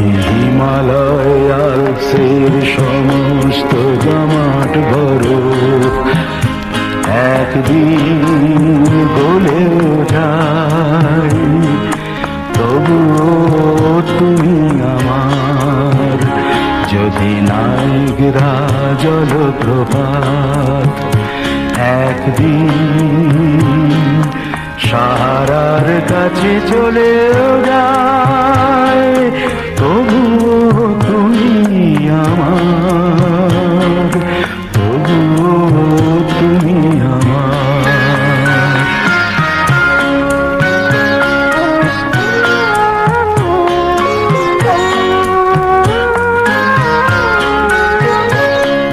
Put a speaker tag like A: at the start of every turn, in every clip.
A: হিমালয় আলসের সমস্ত জমাট বরফ একদিন গলেও যায় তবুও তুমি আমার। যদি নাইগরা জলপ্রপাত একদিন সাহারার কাছে চলেও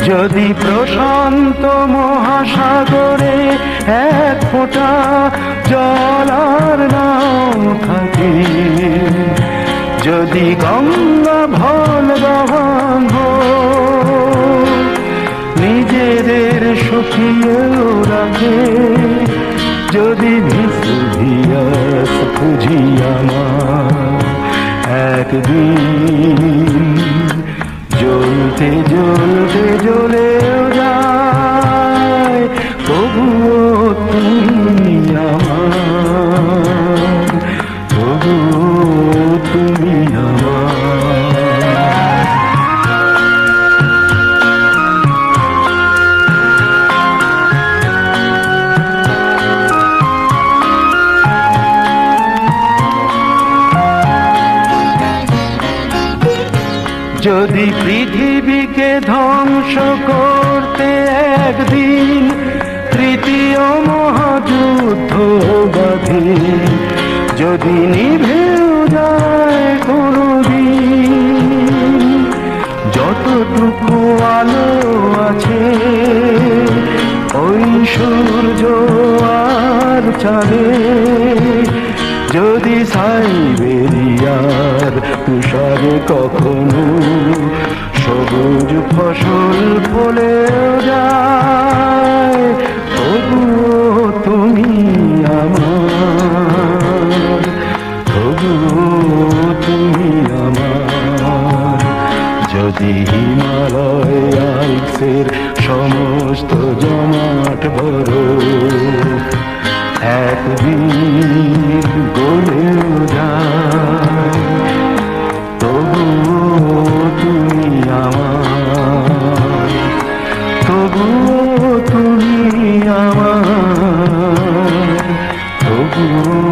A: যদি প্রশান্ত মহাসাগরে এক ফোঁটা জল আর নাও থাকে, যদি গঙ্গা ভল গহন নিজেদের সুখিয়েও রাখে, যদি ভিসিভিয়াস খুঁজি আমার, একদিন যদি পৃথিবীকে ধ্বংস করতে একদিন তৃতীয় মহাযুদ্ধ বাধে যদি নিভেও যায় কোনদিন, যতটুকু আলো আছে, ওই সূর্য আর চাঁদে, যদি সাইবেরিয়ার তুষারে কখনো ফসল ফলে যায়, তবুও তুমি আমার, তবুও তুমি আমার। যদি হিমালয় আইসের সমস্ত জমাট বড় আমার তবুও তুমি আমার